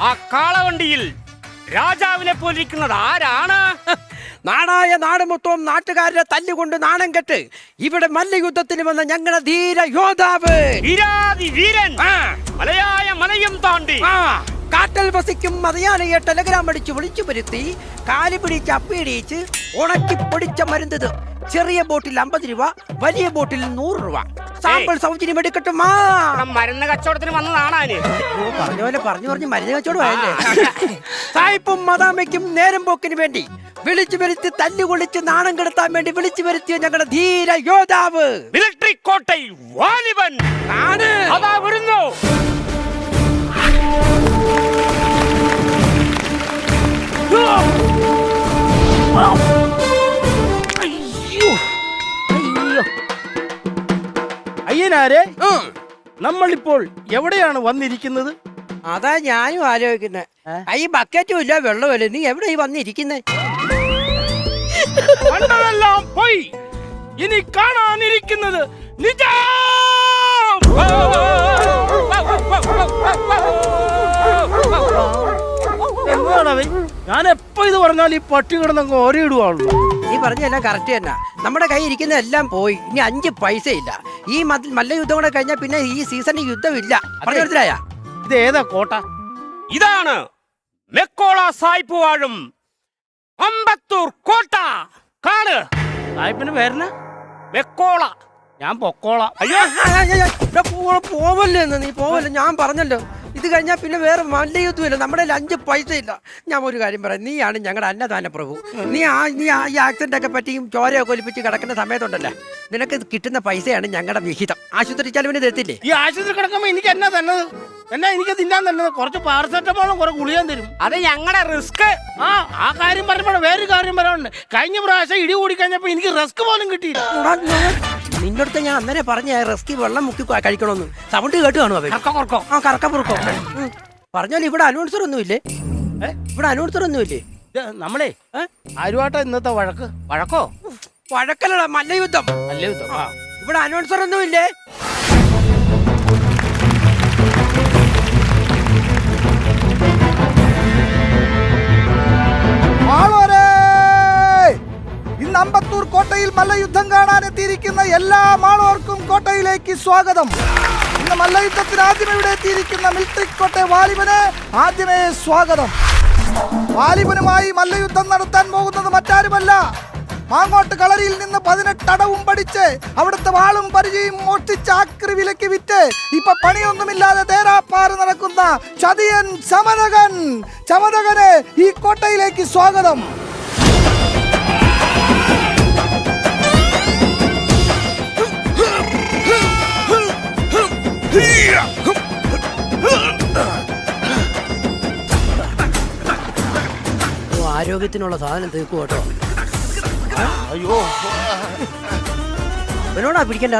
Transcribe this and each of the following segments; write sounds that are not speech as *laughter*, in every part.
ആ കാളവണ്ടിയിൽ രാജാവിനെ പോലിരിക്കുന്നത് ആരാണ്? നാടായ നാട് മൊത്തവും നാട്ടുകാരുടെ തല്ലുകൊണ്ട് നാണം കെട്ട് ഇവിടെ മല്ലയുദ്ധത്തിന് വന്ന ഞങ്ങളുടെ ധീര യോദ്ധാവ്. വീരാതി വീരൻ ആ, മലയായ മലയും താണ്ടി. ആ, കാട്ടൽ വസിക്കും മതയാനയെ ടെലഗ്രാം അടിച്ച് വിളിച്ചു വരുത്തി കാലി പിടിച്ച് ഉണക്കി പൊടിച്ച മരുന്നത്. ചെറിയ ബോട്ടിൽ അമ്പത് രൂപ വലിയ ബോട്ടിൽ നൂറ് രൂപ. സാമ്പിൾ സൗജന്യം എടുക്കട്ടും ഇവിടെ മരുന്ന് കച്ചവടത്തിന് വന്നതാണ് പറഞ്ഞ പോലെ പറഞ്ഞു പറഞ്ഞു മരുന്ന് കച്ചവടമായല്ലേ സായിപ്പും മദാമയ്ക്കും നേരം പോക്കിന് വേണ്ടി വിളിച്ചു വരുത്തി തല്ലുകൊള്ളിച്ച് നാണം കെടുത്താൻ വേണ്ടി വിളിച്ചു വരുത്തിയ ഞങ്ങളുടെ ധീര യോദ്ധാവ്. മിലിട്ടറി കോട്ടൈ വാലിബൻ. അതാ വരുന്നു. അയ്യനാരെ നമ്മൾ നമ്മളിപ്പോൾ എവിടെയാണ് വന്നിരിക്കുന്നത്? അതാ ഞാനും ആലോചിക്കുന്നത് ഈ ബക്കറ്റും ഇല്ല വെള്ളമില്ല നീ എവിടെ ഈ വന്നിരിക്കുന്നേ? കണ്ടതെല്ലാം പോയി. ഇനി കാണാനിരിക്കുന്നത് നിജാം ഞാൻ എപ്പോ ഇത് പറഞ്ഞാൽ ഈ പട്ടി കിടന്നങ്ങ് ഓരയിടുവാണല്ലോ. നീ പറഞ്ഞതെല്ലാം കറക്റ്റ് തന്നെ. നമ്മുടെ കൈ ഇരിക്കുന്ന എല്ലാം പോയി. ഇനി അഞ്ച് പൈസ ഇല്ല. ഈ മത- മല്ല യുദ്ധം കൂടെ കഴിഞ്ഞാൽ പിന്നെ ഈ സീസണിൽ യുദ്ധമില്ല പറഞ്ഞു മനസ്സിലായ? ഇത് ഏതാ കോട്ട? ഇതാണ് മെക്കോള സായിപ്പ് വാഴും അമ്പത്തൂർ കോട്ട. കാണ്. സായിപ്പിന് പേരന മെക്കോള ഞാൻ പൊക്കോള. അയ്യോ പോവല്ലേ നീ? പോവല്ലേ. ഞാൻ പറഞ്ഞല്ലോ. ഇത് കഴിഞ്ഞാൽ പിന്നെ വേറെ മല്ല ഇല്ല നമ്മുടെ അഞ്ച് പൈസ ഇല്ല ഞാൻ ഒരു കാര്യം പറയാം. നീയാണ് ഞങ്ങളുടെ അന്നദാന പ്രഭു. നീ ആ നീ ആ ഈ ആക്സിഡന്റ് ഒക്കെ പറ്റിയും ചോരയൊക്കെ ഒലിപ്പിച്ച് കിടക്കുന്ന സമയത്തുണ്ടല്ലേ? നിനക്ക് കിട്ടുന്ന പൈസയാണ് ഞങ്ങളുടെ വിഹിതം. ആശുപത്രി ചെലവിന് തരത്തില്ലേ ഈ ആശുപത്രി കിടക്കുമ്പോ എനിക്ക് എന്നാ തന്നത്? എന്നാ എനിക്ക് തിന്നാൻ തന്നത്? കുറച്ച് പാരസെറ്റമോളും കുറെ ഗുളിയാൻ തരും. അത് ഞങ്ങളുടെ റിസ്ക്. ആ ആ കാര്യം പറഞ്ഞപ്പോൾ വേറൊരു കാര്യം പറയാനുണ്ട്. കഴിഞ്ഞ പ്രാവശ്യം ഇടി കൂടി കഴിഞ്ഞപ്പോ എനിക്ക് റിസ്ക് പോലും കിട്ടിയില്ല. നിന്റെ അടുത്ത് ഞാൻ അന്നേരം പറഞ്ഞ റെസ്കി വെള്ളം മുക്കി കഴിക്കണമെന്ന്. സൗണ്ട് കേട്ട് കാണും അവൻ ആ കറക്കപ്പുറക്കോ പറഞ്ഞാൽ ഇവിടെ അനൗൺസർ ഒന്നുമില്ലേ? ഇവിടെ അനൗൺസർ ഒന്നുമില്ലേ നമ്മളെ ഏ? ഇന്നത്തെ വഴക്ക്? വഴക്കോ? വഴക്കല്ലടാ മല്ലയുദ്ധം. യുദ്ധം ഇത്? ആ. ഇവിടെ അനൗൺസർ ഒന്നുമില്ലേ ഇന്ന് അമ്പത്തൂർ കോട്ടയിൽ മല്ലയുദ്ധം കാണാൻ എത്തിയിരിക്കുന്ന എല്ലാ മാളോർക്കും കോട്ടയിലേക്ക് സ്വാഗതം. ഇന്ന് മല്ലയുദ്ധത്തിന് ആദ്യമേ ഇവിടെ എത്തിയിരിക്കുന്ന മിൽട്രി കോട്ട വാലിബന് ആദ്യമേ സ്വാഗതം. വാലിബനുമായി മല്ലയുദ്ധം നടത്താൻ പോകുന്നത് മറ്റാരുമല്ല. മാങ്ങോട്ട് കളരിയിൽ നിന്ന് പതിനെട്ടടവും പഠിച്ച് അവിടുത്തെ വാളും പരിചയം മോഷ്ടിച്ച് ആക്രി വിലക്ക് വിറ്റ് ഇപ്പൊ പണിയൊന്നുമില്ലാതെ തേരാപ്പാറ് നടക്കുന്ന ചതിയൻ ചമതകൻ. ചമതകന് ഈ കോട്ടയിലേക്ക് സ്വാഗതം. ആരോഗ്യത്തിനുള്ള സാധനം തീർക്കും കേട്ടോ. അയ്യോ. എന്നോടാ പിടിക്കണ്ട.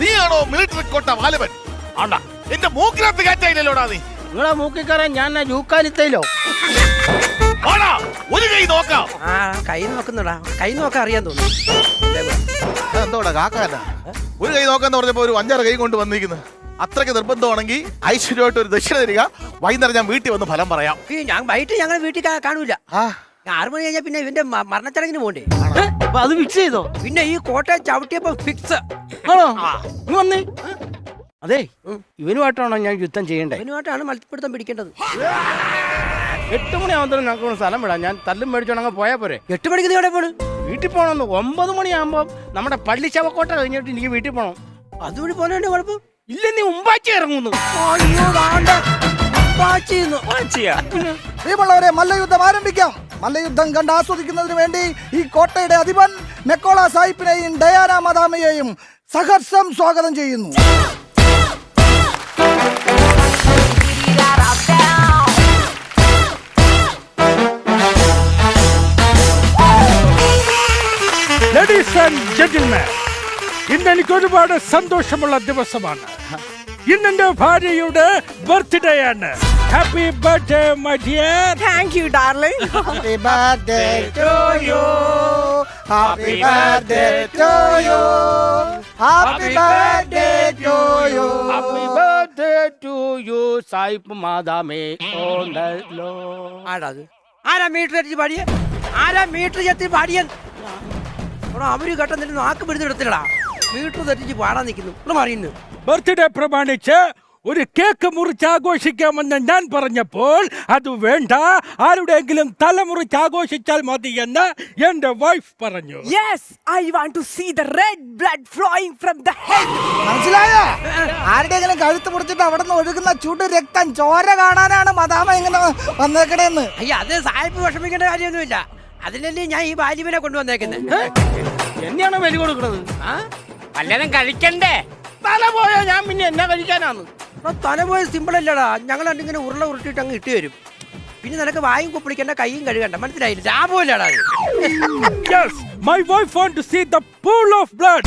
നീയാണോ മിലിറ്ററി കോട്ട വാലവൻ ആണ്ടാ എന്റെ മൂക്കിനകത്ത് കയറ്റായില്ലല്ലോടാ നീ? നിങ്ങളെ മൂക്കിക്കാരൻ ഞാൻ ജൂക്കാലിത്തയിലോ ആടാ ഒരു കൈ നോക്കാം. ആ കൈ നോക്കുന്നടാ. കൈ നോക്കാൻ അറിയാൻ തോന്നുന്നു. എന്തോടാ കാക്കാനാ? ഒരു കൈ നോക്കാന്ന് പറഞ്ഞപ്പോ ഒരു അഞ്ചാറ് കൈ കൊണ്ട് വന്നിരിക്കുന്നു. അത്രയ്ക്ക് നിർബന്ധമാണെങ്കിൽ ഐശ്വര്യമായിട്ട് ഒരു ദക്ഷിണ തരിക. വൈകുന്നേരം ഞാൻ വീട്ടിൽ വന്ന് ഫലം പറയാം. ഞാൻ വൈകിട്ട് ഞങ്ങൾ വീട്ടിൽ കാണൂല. ആറു മണി കഴിഞ്ഞാൽ പിന്നെ ഇവന്റെ മരണച്ചടങ്ങിന് പോണ്ടേ? അപ്പൊ അത് ഫിക്സ് ചെയ്തോ? പിന്നെ ഈ കോട്ടയം ചവിട്ടിയപ്പോ ഫിക്സ് ആണോ? വന്നേ. അതെ ഇവനുമായിട്ടാണോ ഞാൻ യുദ്ധം ചെയ്യേണ്ടത് ഇവനുമായിട്ടാണ് മത്സ്യപ്പെടുത്തം പിടിക്കേണ്ടത്. എട്ട് മണിയാകുമ്പോഴത്തേനും ഞങ്ങൾക്ക് സ്ഥലം വിടാം. ഞാൻ തല്ലും മേടിച്ചോണ്ട് അങ്ങ് പോയാൽ പോരെ. എട്ട് മണിക്ക് നീ എവിടെ പോണു? വീട്ടിൽ പോകണമെന്ന് ഒമ്പത് മണിയാകുമ്പോൾ നമ്മുടെ പള്ളി ശവക്കോട്ട കഴിഞ്ഞിട്ട് എനിക്ക് വീട്ടിൽ പോകണം അതുവഴി പോകാനുണ്ട് കുഴപ്പം? ഇല്ല നീ ഉമ്പാച്ചി ഇറങ്ങുന്നു. അയ്യോ വേണ്ട. പ്രിയമുള്ളവരെ മല്ലയുദ്ധം ആരംഭിക്കാം. മല്ലയുദ്ധം കണ്ട് ആസ്വദിക്കുന്നതിന് വേണ്ടി ഈ കോട്ടയുടെ അധിപൻ മെക്കോള സാഹിബിനെയും ഡയാന മദാമയെയും സഹർഷം സ്വാഗതം ചെയ്യുന്നു. ലേഡീസ് ആൻഡ് ജെന്റിൽമാൻ ഇന്ന് എനിക്ക് ഒരുപാട് സന്തോഷമുള്ള ദിവസമാണ്. ഇന്ന് എന്റെ ഭാര്യയുടെ ബർത്ത്ഡേ ആണ്. Happy birthday my dear thank you darling happy birthday to you happy birthday to you happy birthday to you happy birthday to you സായിപ്പ് മാദാമേ ഓണ്ടല്ലോ ദ അത്. ആരാ മീറ്റർ അടിച്ച് പാടിയ? ആരാ മീറ്റർ ചെത്തി പാടിയൻ എടാ അവർ ഘട്ടം നിന്റെ ആക്ക് പിടിച്ചെടുത്തില്ലടാ മീറ്റർ തെറ്റിച്ച് പാടാൻ നിൽക്കുന്നു ഇവിടെ മാറിയുന്നു. ബർത്ത്ഡേ പ്രമാണിച്ച് ഒരു കേക്ക് മുറിച്ച് ആഘോഷിക്കാമെന്ന് ഞാൻ പറഞ്ഞപ്പോൾ അത് വേണ്ട. ആരുടെയെങ്കിലും തല മുറിച്ച് ആഘോഷിച്ചാൽ മതി എന്ന് എന്റെ വൈഫ് പറഞ്ഞു. Yes I want to see the red blood flowing from the head മനസ്സിലായോ? ആരുടെയെങ്കിലും കഴുത്ത് മുറിച്ചിട്ട് അവിടെ നിന്ന് ഒഴുകുന്ന ചുടു രക്തം ചോര കാണാനാണ് മദാമ ഇങ്ങനെ വന്നേക്കണേന്ന്. അയ്യ അത് സായിപ്പ് വിഷമിക്കേണ്ട കാര്യമൊന്നുമില്ല. അതിനല്ലേ ഞാൻ ഈ ബാലിബിനെ കൊണ്ടുവന്നേക്കുന്നത് എന്നെയാണ് ബലി കൊടുക്കുന്നത് വല്ലതും കഴിക്കണ്ടേ? തല പോയോ ഞാൻ പിന്നെ എന്നാ കഴിക്കാനാന്ന്? തലപോയ സിമ്പിൾ അല്ലടാ. ഞങ്ങൾ ഇങ്ങനെ ഉരുള ഉരുട്ടിട്ട് അങ്ങ് ഇട്ട് വരും പിന്നെ നിനക്ക് വായും കുപ്പിളിക്കണ്ട കൈയും കഴുകണ്ട. മനസ്സിലായില്ല? ലാഭമില്ലടാ Yes, my wife want to see the pool of blood.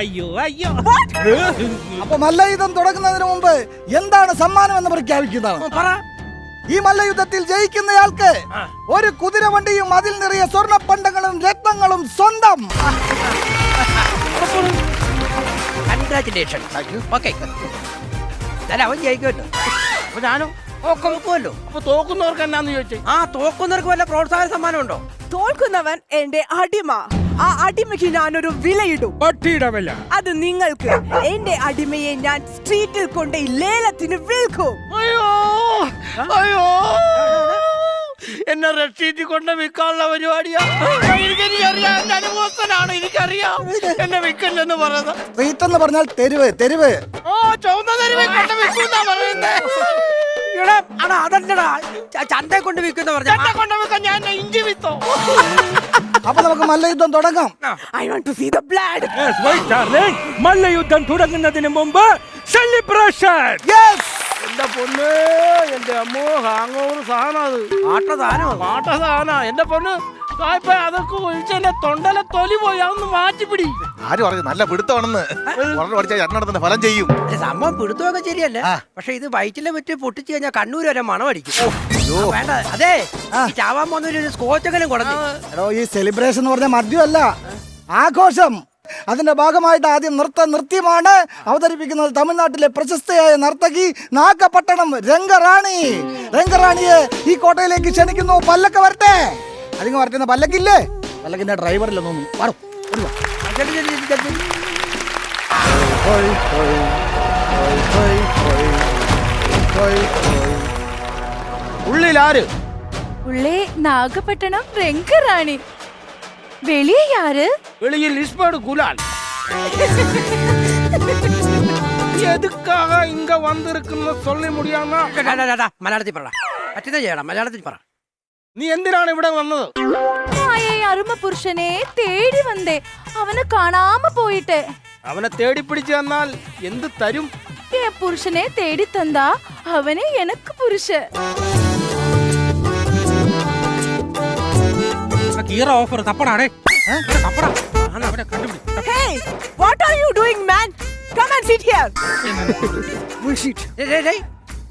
അയ്യോ അയ്യോ. അപ്പൊ മല്ലയുദ്ധം തുടങ്ങുന്നതിന് മുമ്പ് എന്താണ് സമ്മാനം എന്ന് പ്രഖ്യാപിക്കുന്നതാണ്? പറ. ഈ മല്ലയുദ്ധത്തിൽ ജയിക്കുന്നയാൾക്ക് ഒരു കുതിരവണ്ടിയും അതിൽ നിറയെ സ്വർണ പണ്ടങ്ങളും രത്നങ്ങളും സ്വന്തം. കൺഗ്രാറ്റുലേഷൻ ഓക്കെ എന്നാലും അവൻ ജയിക്കുമല്ലോ. അപ്പൊ ഞാനോ? നോക്കുമല്ലോ അപ്പൊ തോക്കുന്നവർക്ക് എന്നാന്ന് ചോദിച്ചേ? ആ തോക്കുന്നവർക്ക് വല്ല പ്രോത്സാഹന സമ്മാനം ഉണ്ടോ തോൽക്കുന്നവൻ എന്റെ അടിമ. ആ അടിമയ്ക്ക് ഞാനൊരു വിലയിടും. പട്ടിയുടെ വില അത് നിങ്ങൾക്ക് എന്റെ അടിമയെ ഞാൻ സ്ട്രീറ്റിൽ കൊണ്ട് ലേലത്തിന് വിൽക്കും. അയ്യോ അയ്യോ. എന്നെ റഷീദി കൊണ്ട് വിൽക്കാനുള്ള പരിപാടിയാ. എനിക്ക് എനിക്കറിയാം എന്റെ അനുഭവസ്ഥനാണ് എനിക്കറിയാം. എന്നെ വിൽക്കല്ലെന്ന് പറയുന്നത്. എന്ന് പറഞ്ഞാൽ തെരുവ് തെരുവ്. ഓ ചുവന്ന തെരുവ് കൊണ്ട് വിൽക്കുന്ന പറയുന്നേ. എടാ അടാ അതല്ലടാ. ച- ചന്തയെ കൊണ്ട് വിൽക്കുന്ന പറഞ്ഞ. കൊണ്ട് വിൽക്കാൻ ഞാൻ എന്നെ ഇഞ്ചി വിത്തോ? അപ്പൊ നമുക്ക് മല്ലയുദ്ധം തുടങ്ങാം. I want to see the blood. മല്ലയുദ്ധം തുടങ്ങുന്നതിന് മുമ്പ് സെലിബ്രേഷൻ എന്റെ പൊന്ന്. എന്റെ അമ്മോ ഹാങ് ഓവർ സാധനം അത്. ആട്ട സാധനമാണ് പാട്ട സാധന എന്റെ പൊന്ന് സായിപ്പേ അതൊക്കെ ഒഴിച്ചെന്റെ തൊണ്ടലെ തൊലി പോയി. അതൊന്ന് മാറ്റിപ്പിടി. ആര് പറഞ്ഞു നല്ല പിടുത്തമാണെന്ന്. പറഞ്ഞു പഠിച്ചാൽ ഫലം ചെയ്യും. അല്ല, സംഭവം പിടുത്തമൊക്കെ ശരിയല്ലേ. പക്ഷെ ഇത് വയറ്റിലെ പറ്റി പൊട്ടിച്ച് കഴിഞ്ഞാൽ കണ്ണൂർ വരെ മണം അടിക്കും. ആ, വേണ്ട. അതെ ഈ ചാവാൻ പോകുന്ന ഒരു സ്കോച്ചെങ്കിലും എടോ ഈ സെലിബ്രേഷൻ എന്ന് പറഞ്ഞ മദ്യമല്ല. ആഘോഷം. അതിന്റെ ഭാഗമായിട്ട് ആദ്യം നൃത്ത നൃത്യമാണ് അവതരിപ്പിക്കുന്നത് തമിഴ്നാട്ടിലെ പ്രശസ്തയായ നർത്തകി നാഗപട്ടണം രംഗറാണി. രംഗറാണിയെ ഈ കോട്ടയിലേക്ക് ക്ഷണിക്കുന്നു. പല്ലക്ക വരട്ടെ. അല്ലെങ്കിൽ വരട്ടെ പല്ലക്കില്ലേ? പല്ലക്കിന്റെ ഡ്രൈവറില്ല നോന്നു പറഞ്ഞു ഉള്ളിൽ ആര് ഉള്ളേ നാഗപട്ടണം രംഗറാണി. வெளியே யாரு വെളിയിൽ ഇസ്പേഡ് കുലാൽ എതുക്കാക ഇങ്ക വന്നിരിക്കുന്ന സൊല്ലി മുടിയാന്ന മലയാളത്തിൽ പറ പറ്റുന്ന ചെയ്യണം മലയാളത്തിൽ പറ നീ എന്തിനാണ് ഇവിടെ വന്നത് மாயை அருமை புருஷனே தேடி வந்தே அவனை காணாம போயிட்டே അവനെ തേടിപ്പിടിച്ചു തന്നാൽ എന്ത് തരും என் புருஷனே தேடி தந்தா அவனே எனக்கு புருஷன் കീറ ഓഫർ തപ്പടാടേ. തപ്പടാ. അവിടെ കണ്ടുപിടി. Hey, what are you doing, man? Come and sit here. ഡേയ്, ഡേയ്, ഡേയ്.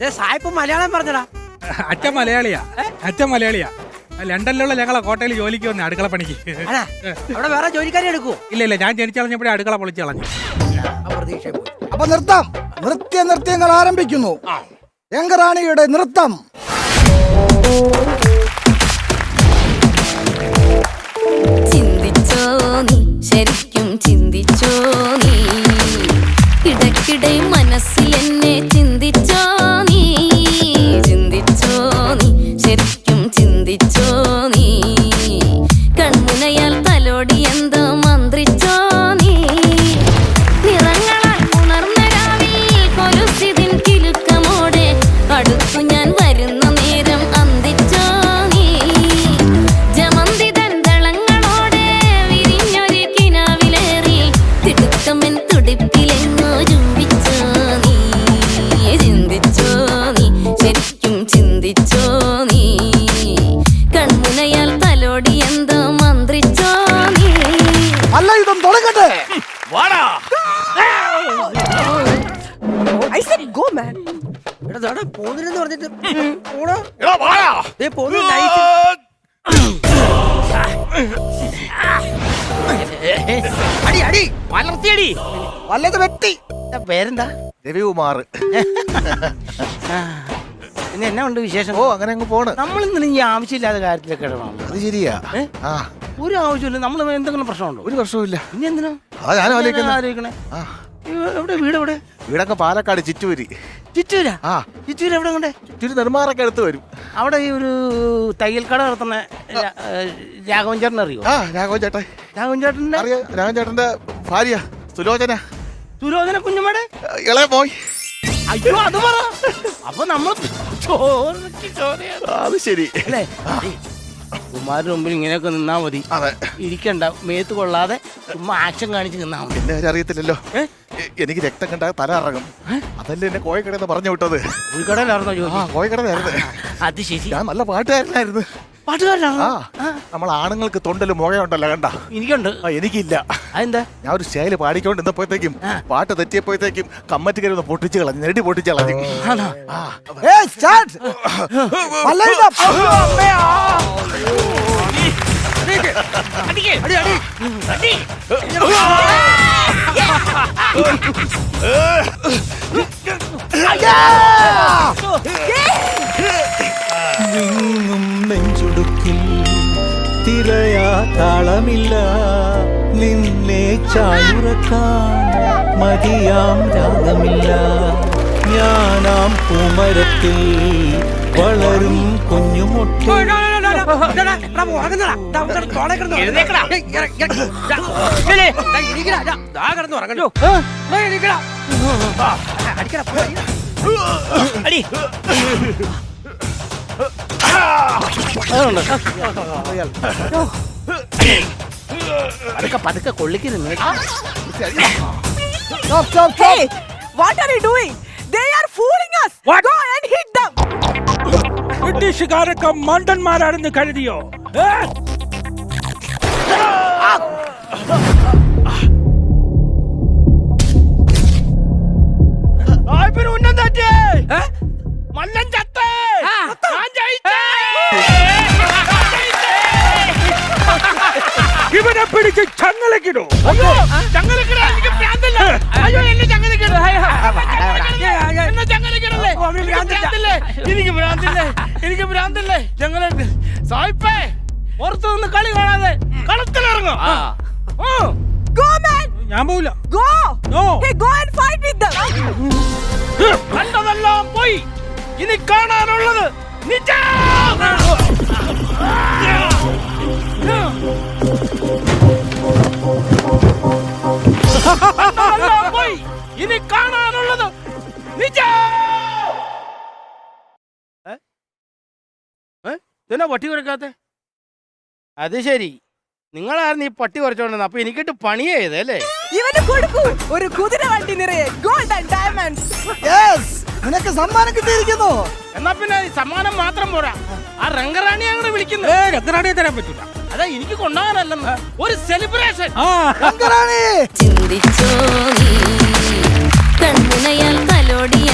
ദേ, സായിപ്പ് മലയാളം പറഞ്ഞടാ. അച്ഛൻ മലയാളിയാ. അച്ഛൻ മലയാളിയാ. ലണ്ടനിലുള്ള ഞങ്ങളെ കോട്ടയിൽ ജോലിക്ക് വന്ന അടുക്കള പണിക്ക്. അടാ അവിടെ വേറെ ജോലിക്കാരെ എടുക്കൂ ഇല്ല ഇല്ല ഞാൻ ജനിച്ചളഞ്ഞപ്പോഴേ അടുക്കള പൊളിച്ച് കളഞ്ഞു. ആ പ്രതീക്ഷ പോയി. അപ്പൊ നൃത്തം. നൃത്യ നൃത്യങ്ങൾ ആരംഭിക്കുന്നു. രംഗറാണിയുടെ നൃത്തം. നീ ദാടാ പോന്നില്ലെന്ന് പറഞ്ഞിട്ട് പോടാ എടാ വാടാ. ദേ പോന്നു നൈസ് അടി അടി. വളർത്തിയടി വല്ലത് വെട്ടി. പേരെന്താ? രവികുമാർ. ആ, പിന്നെ എന്നാ ഉണ്ട് വിശേഷം? ഓ അങ്ങനെ അങ്ങ് പോണ്. നമ്മൾ ഇന്നലെ ഈ ആവശ്യമില്ലാത്ത കാര്യത്തിലൊക്കെ ഇടണം. അത് ശരിയാ. ഏ? ആ. ഒരു ആവശ്യമില്ല നമ്മൾ എന്തെങ്കിലും പ്രശ്നമുണ്ടോ? ഒരു പ്രശ്നവുമില്ല. ഇനി എന്തിനാ? അതാ ഞാനും ആലോചിക്കുന്നത്. ആലോചിക്കണേ ആ. ഇവ- എവിടെ വീട് എവിടെ വീടൊക്കെ പാലക്കാട് ചിറ്റൂരി. ചിറ്റൂരാ? ആ. ചിറ്റൂര് എവിടെ കൊണ്ടേ? ചിറ്റൂര് നെടുമാറൊക്കെ അടുത്ത് വരും. അവിടെ ഈ ഒരു തയ്യൽ കട നടത്തുന്ന രാ- രാഘവൻ ചേട്ടൻ അറിയോ? ആ രാഘവൻ ചേട്ടൻ. രാഘവൻ ചേട്ടന്റെ? അറിയാം. രാഘവൻ ചേട്ടന്റെ ഭാര്യ സുലോചന. സുലോചന കുഞ്ഞമ്മയുടെ? ഇളയ പോയി അയ്യോ അത് പറ. അപ്പൊ നമ്മൾ ചോറിക്ക് ചോരയാണ്. അത് ശരി. അല്ലേ? കുമാരന് മുമ്പിൽ ഇങ്ങനെയൊക്കെ നിന്നാ മതി. അതെ. ഇരിക്കണ്ട. മേത്ത് കൊള്ളാതെ ചുമ്മാ ആക്ഷൻ കാണിച്ച് നിന്നാ മതി. എന്നെ ഏ? എനിക്ക് രക്തം കണ്ട തല ഇറങ്ങും അതല്ലേ എന്നെ കോഴിക്കടന്ന് പറഞ്ഞു വിട്ടത്. കോഴിക്കടന്നായിരുന്നു ആ ജോലി കോയക്കടന്നായിരുന്നു അത് ശരി. ഞാൻ നല്ല പാട്ടുകാരനായിരുന്നു. പാട്ടുകാരനാണോ? ആ നമ്മൾ ആണുങ്ങൾക്ക് തൊണ്ടൽ മുഴയുണ്ടല്ലോ കണ്ട? എനിക്കുണ്ട്. ആ എനിക്കില്ല. അതെന്താ? ഞാൻ ഒരു ശൈലി പാടിക്കൊണ്ട് ഇന്നപ്പോഴത്തേക്കും പാട്ട് തെറ്റിയപ്പോഴത്തേക്കും കമ്മറ്റി കരുന്ന് പൊട്ടിച്ച് കളഞ്ഞു നെടി പൊട്ടിച്ച് കളഞ്ഞു. ആണോ? ഏയ് സ്റ്റാർട്ട്. അടിക്ക് അടി അടി. അടി വിങ്ങും നെഞ്ചുടുക്കിൽ തിരയാ താളമില്ല നിന്നെ ചായുറക്കാൻ മതിയാം രാഗമില്ല ഞാനാം പൂമരത്തിൽ വളരും കുഞ്ഞുമുട്ട. അടി പതുക്കെ പതുക്കെ കൊള്ളിക്കരുന്ന് what are you doing? They are fooling us. What? Go and hit them. ബ്രിട്ടീഷുകാരൊക്കെ മണ്ടന്മാരാണെന്ന് കരുതിയോ? ഉന്നം തട്ടി മല്ലൻ ചത്തേ. ഞാൻ ജയിച്ചേ. ഇവനെ പിടിച്ച് അയ്യോ ചങ്ങലക്കിടാ എനിക്ക് പ്രാന്തല്ല. അയ്യോ എന്നെ ചങ്ങലക്കിട എന്നെ ചങ്ങലക്കിടല്ലേ എനിക്ക് ഭ്രാന്തല്ലേ എനിക്ക് ഭ്രാന്തല്ലേ? ഞങ്ങളെ സായിപ്പേ പുറത്തു നിന്ന് കളി കാണാതെ കളത്തിലിറങ്ങും. ഞാൻ പോവില്ല. Go. No. Hey go and fight with them. കണ്ടതെല്ലാം പോയി. ഇനി കാണാനുള്ളത് നിജം. *laughs* പോയി. ഇനി കാണാനുള്ളത് നിജം ഏ? ഏ? ഇതെന്നാ പട്ടി കുറയ്ക്കാത്ത അത് ശരി. നിങ്ങളായിരുന്നു ഈ പട്ടി കുറച്ചോണ്ടെന്ന് അപ്പൊ എനിക്കിട്ട് പണി ചെയ്തല്ലേ ഇവന് കൊടുക്കൂ. ഒരു കുതിര വണ്ടി നിറയെ ഗോൾഡൻ ആൻഡ് ഡയമണ്ട്സ് യെസ് നിനക്ക് സമ്മാനം കിട്ടിയിരിക്കുന്നു. എന്നാ പിന്നെ ഈ സമ്മാനം മാത്രം പോരാ. ആ രംഗറാണി അങ്ങോട്ട് വിളിക്കുന്നു. രംഗറാണിയെ തരാൻ പറ്റൂല. അതാ എനിക്ക് കൊണ്ടുപോകാനല്ലെന്ന്. ഒരു സെലിബ്രേഷൻ ആ. ശങ്കറാണി ചിന്തിച്ചോ നീ? കൺമുനയാൽ തലോടിയ